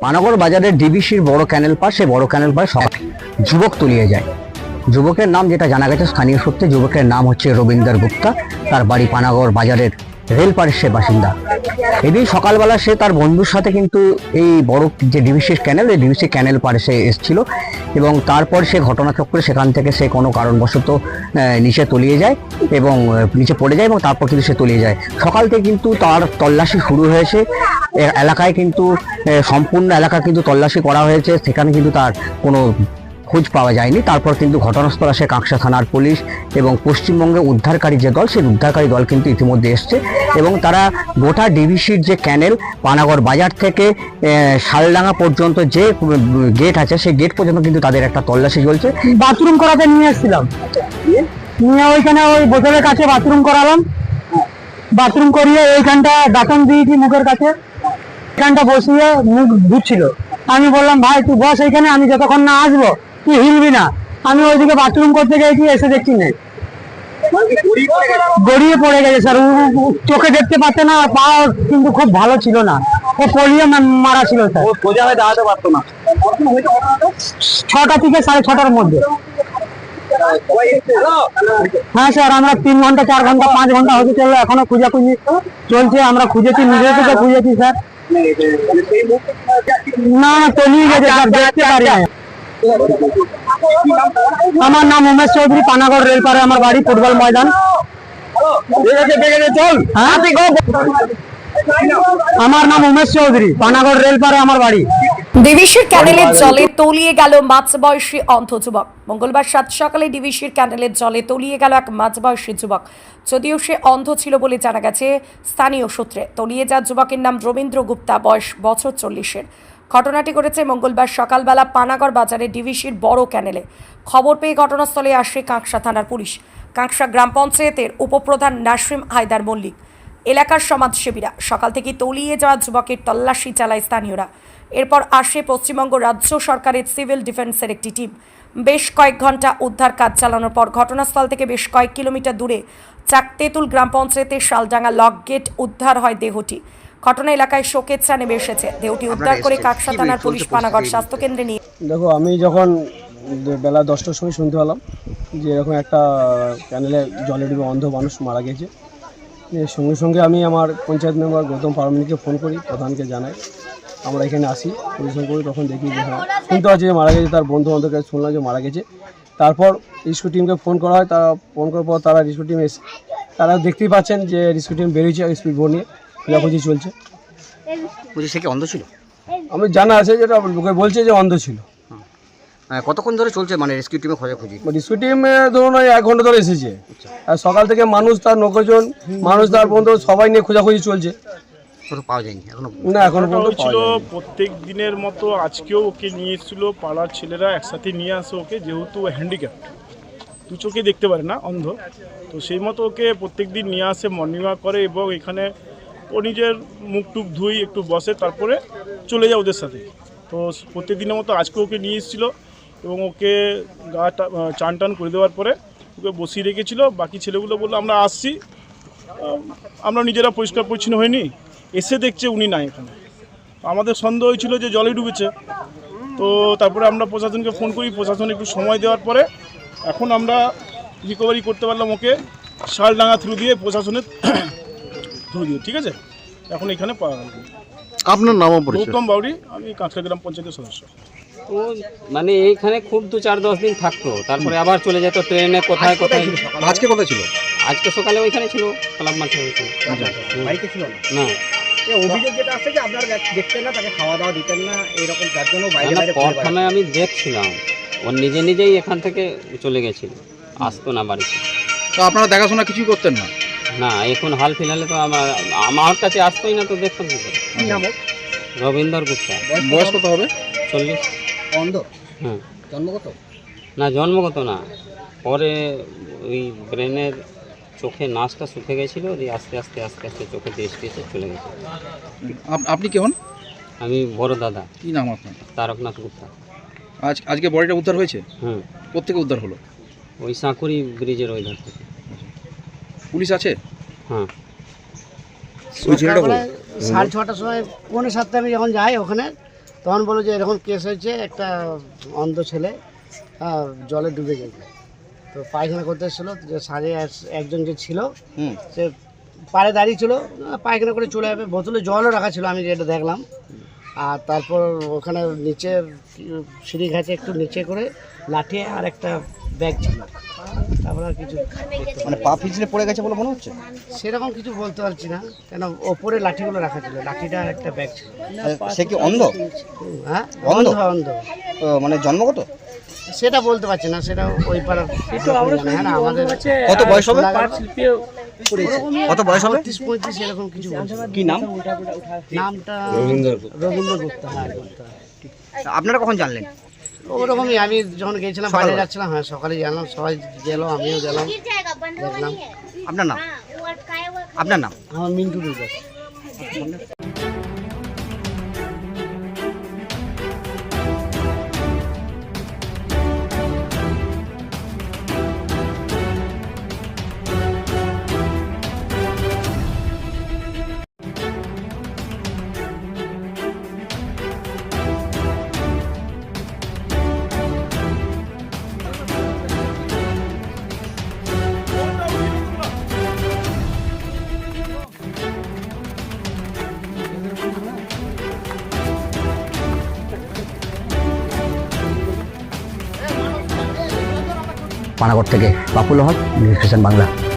পানাগড় বাজারের ডিবিসির বড় ক্যানেল পাশ সেই বড় ক্যানেল পাশ সব যুবক তুলিয়ে যায়। যুবকের নাম যেটা জানা গেছে, স্থানীয় সূত্রে যুবকের নাম হচ্ছে রবীন্দ্র গুপ্তা। তার বাড়ি পানাগড় বাজারের রেলপাড়ের সে বাসিন্দা। এদিন সকালবেলা সে তার বন্ধুর সাথে কিন্তু এই বড় যে ডিবিসির ক্যানেল, এই ডিবিসি ক্যানেল পাড়ে সে এসেছিল এবং তারপর সে ঘটনাচক্রে সেখান থেকে সে কোনো কারণবশত নিচে তলিয়ে যায় এবং নিচে পড়ে যায় এবং তারপর কিন্তু সে তলিয়ে যায়। সকাল থেকে কিন্তু তার তল্লাশি শুরু হয়েছে। এলাকায় কিন্তু সম্পূর্ণ এলাকা কিন্তু তল্লাশি করা হয়েছে। সেখানে কিন্তু তার কোনো খোঁজ পাওয়া যায়নি। তারপর কিন্তু ঘটনাস্থল আসে কাঁকসা থানার পুলিশ এবং পশ্চিমবঙ্গে উদ্ধারকারী যে দল, সেই উদ্ধারকারী দল কিন্তু ইতিমধ্যে এসছে এবং তারা গোটা ডিভিসির যে ক্যানেল, পানাগড় বাজার থেকে শালডাঙ্গা পর্যন্ত যে গেট আছে, সেই গেট পর্যন্ত কিন্তু তাদের একটা তল্লাশি চলছে। বাথরুম করাতে নিয়ে এসেছিলাম। নিয়ে ওইখানে ওই বোতলের কাছে বাথরুম করালাম। বাথরুম করিয়ে এইখানটা দাঁতন দিয়েছি মুখের কাছে। এখানটা বসিয়ে মুখ ধুচ্ছিল। আমি বললাম, ভাই, তুই বস এইখানে, আমি যতক্ষণ না আসব তুই হিলবি না। আমি ওইদিকে বাথরুম করতে গেছি এসে দেখছি নেই? গড়িয়ে পড়ে গেছে স্যার চোখে দেখতে পাচ্ছে না পা কিন্তু খুব ভালো ছিল না। ও পলিও মারা ছিল স্যার সোজা হয়ে দাঁড়াতে পারতো না। ছটা থেকে সাড়ে ছটার মধ্যে। হ্যাঁ স্যার আমরা তিন ঘণ্টা চার ঘণ্টা পাঁচ ঘণ্টা হতে চলল এখনও খোঁজাখুঁজি চলছে আমরা খুঁজেছি নিজে থেকে খুঁজেছি স্যার না তলিয়ে গেছে স্যার দেখতে পারি না আমার নাম উমেশ চৌধুরী পানাগড় রেলপারে আমার বাড়ি ফুটবল ময়দান। আমার নাম উমেশ চৌধুরী পানাগড় রেলপারে আমার বাড়ি। ডিভিসির ক্যানেলের জলে তলিয়ে গেল মাঝবয়সী অন্ধ যুবক। মঙ্গলবার সাত সকালে ডিভিসির ক্যানেলের জলে তলিয়ে গেল এক মাঝবয়সী যুবক। যদিও সে অন্ধ ছিল বলে জানা গেছে স্থানীয় সূত্রে। তলিয়ে যাওয়া যুবকের নাম রবীন্দ্র গুপ্তা বয়স বছর চল্লিশের। ঘটনাটি ঘটেছে মঙ্গলবার সকালবেলা পানাগড় বাজারে ডিভিসির বড় ক্যানেলে। খবর পেয়ে ঘটনাস্থলে আসে কাঁকসা থানার পুলিশ। কাঁকসা গ্রাম পঞ্চায়েতের উপপ্রধান নাসরিম হায়দার মল্লিক। এলাকার সমাজসেবীরা সকাল থেকে তলিয়ে যাওয়া যুবকের তল্লাশি চালায় স্থানীয়রা। এরপর আসে পশ্চিমবঙ্গ রাজ্য সরকারের সিভিল ডিফেন্সের একটি টিম। বেশ কয়েক ঘণ্টা উদ্ধার কাজ চালানোর পর ঘটনাস্থল থেকে বেশ কয়েক কিলোমিটার দূরে চাকতেতুল গ্রাম পঞ্চায়েতের শালডাঙ্গা লক গেট উদ্ধার হয় দেহটি। ঘটনা এলাকায় শোকের চা নেমে এসেছে। দেহটি উদ্ধার করে কাকসা থানার পুলিশ পানাগড় স্বাস্থ্যকেন্দ্রে নিয়ে দেখো আমি যখন বেলা দশটার সময় শুনতে পেলাম যে এরকম একটা ক্যানেলে জলে ডুবে অন্ধ মানুষ মারা গেছে সঙ্গে সঙ্গে আমি আমার পঞ্চায়েত মেম্বার গৌতম পারমিনকে ফোন করি প্রধানকে জানাই। আমরা এখানে আসি পরিশ্রম করি তখন দেখি যে হ্যাঁ শুনতে পাচ্ছি যে মারা গেছে তার বন্ধু বান্ধবের কাছে শুনলাম যে মারা গেছে। তারপর রিস্কু টিমকে ফোন করা হয় তারা ফোন করার পর তারা রিস্কু টিম এসে তারা দেখতেই পাচ্ছেন যে রিস্কু টিম বেরিয়েছে স্পিড বোর্ড নিয়ে। খোঁজাখুঁজি চলছে। বলছি সে কি অন্ধ ছিল? আমি জানা আছে যেটা লোকে বলছে যে অন্ধ ছিল। আহ, কতক্ষণ ধরে চলছে মানে রেস্কিউ টিমে খোঁজাখুঁজি? রিস্কু টিম ধরুন ওই এক ঘণ্টা ধরে এসেছে। আর সকাল থেকে মানুষ তার নৌকজন মানুষ তার বন্ধু সবাই নিয়ে খোঁজাখুঁজি চলছে। পাওয়া যায়নি এখনও না এখনও পর্যন্ত হয়েছিল যায়নি। প্রত্যেক দিনের মতো আজকেও ওকে নিয়ে এসেছিল পাড়ার ছেলেরা একসাথে নিয়ে আসে ওকে যেহেতু হ্যান্ডিক্যাপ্ট দু চোখে দেখতে পারে না অন্ধ। তো সেই মতো ওকে প্রত্যেক দিন নিয়ে আসে মর্নিং ওয়াক করে এবং এখানে ও নিজের মুখ টুক ধুই, একটু বসে, তারপরে চলে যায় ওদের সাথে। তো প্রত্যেক দিনের মতো আজকে ওকে নিয়ে এসেছিল এবং ওকে গা চান টান করে দেওয়ার পরে ওকে বসিয়ে রেখেছিল। বাকি ছেলেগুলো বলল, আমরা আসছি। আমরা নিজেরা পরিষ্কার পরিচ্ছন্ন হয়নি। এসে দেখছে উনি নাই এখানে। আমাদের সন্দেহ হয়েছিল যে জলে ডুবেছে। তো তারপরে আমরা প্রশাসনকে ফোন করি। প্রশাসন একটু সময় দেওয়ার পরে এখন আমরা রিকভারি করতে পারলাম ওকে। শালডাঙ্গা থ্রু দিয়ে প্রশাসনের থ্রু দিয়ে ঠিক আছে? এখন এখানে আপনার নাম গৌতম বাউরি আমি কাঁকড়া গ্রাম পঞ্চায়েতের সদস্য। ও মানে এইখানে খুব দু চার দশ দিন থাকতো তারপরে আবার চলে যেত ট্রেনে কোথায় কোথায়? আজকে কোথায় ছিল? আজকে সকালে ওইখানে ছিল ক্লাব মাঠে ওইখানে। ছিল না? না। অভিযোগ যেটা আছে যে আপনারা দেখতেন না তাকে খাওয়া দাওয়া দিতেন না এরকম যার জন্য বাইরে না, না, বাইরে প্রথমে আমি দেখছিলাম। ও নিজে নিজেই এখান থেকে চলে গেছিল আসতো না বাড়িতে। তো আপনারা দেখাশোনা কিছুই করতেন না? না এখন হাল ফিলহালে তো আমার আমার কাছে আসতোই না তো দেখতাম কি করে। নাম ওর? রবীন্দ্র গুপ্তা। বয়স কত হবে? চল্লিশ। অন্ধ? হ্যাঁ। জন্মগত? না জন্মগত না। পরে ওই ব্রেনের চোখে নাচটা শুকে গেছিল দিয়ে আস্তে আস্তে আস্তে আস্তে চোখে দৃষ্টি এসে চলে গেছে। আপ- আপনি কেমন আমি বড় দাদা। কি নাম আপনার? তারকনাথ গুপ্তা। আজ আজকে বডিটা উদ্ধার হয়েছে? হুম কোথেকে উদ্ধার হলো? ওই সাঁকুড়ি ব্রিজের ওই ধার থেকে। পুলিশ আছে? হ্যাঁ। ওই ছেলেটা বলো। সাড়ে ছটার সময় পৌনে সাতটা আমি যখন যাই ওখানে তখন বলো যে এরকম কেস হয়েছে একটা অন্ধ ছেলে হ্যাঁ, জলে ডুবে গেছে। তো পায়খানা করতে এসেছিল যে সাড়ে একজন যে ছিল হুম। সে পাড়ে দাঁড়িয়ে ছিল আহ, পায়খানা করে চলে যাবে। বোতলে জলও রাখা ছিল আমি যেটা দেখলাম। আর তারপর ওখানে নিচে সিঁড়ি ঘাটে একটু নিচে করে লাঠি আর একটা ব্যাগ ছিল। তারপর আর কিছু মানে পা পিছলে পড়ে গেছে বলে মনে হচ্ছে? সেরকম কিছু বলতে পারছি না কেন ওপরে লাঠিগুলো রাখা ছিল লাঠিটা আর একটা ব্যাগ ছিল। সে কি অন্ধ? হ্যাঁ অন্ধ? অন্ধ মানে জন্মগত? সেটা বলতে পারছি না সেটা ওই পাড়ার হ্যাঁ আমাদের কত বয়স হবে? কত বয়স হবে? পঁয়ত্রিশ পঁয়ত্রিশ এরকম কিছু কি নাম? নামটা রবীন্দ্র হ্যাঁ গুপ্তা। আপনারা কখন জানলেন? ওরকমই আমি যখন গেছিলাম বাইরে যাচ্ছিলাম হ্যাঁ সকালে গেলাম সবাই গেল আমিও গেলাম দেখলাম। আপনার নাম? আপনার নাম? আমার মিন্টু দাস পানাগড় থেকে বাপুল হক নিউজ বাংলা।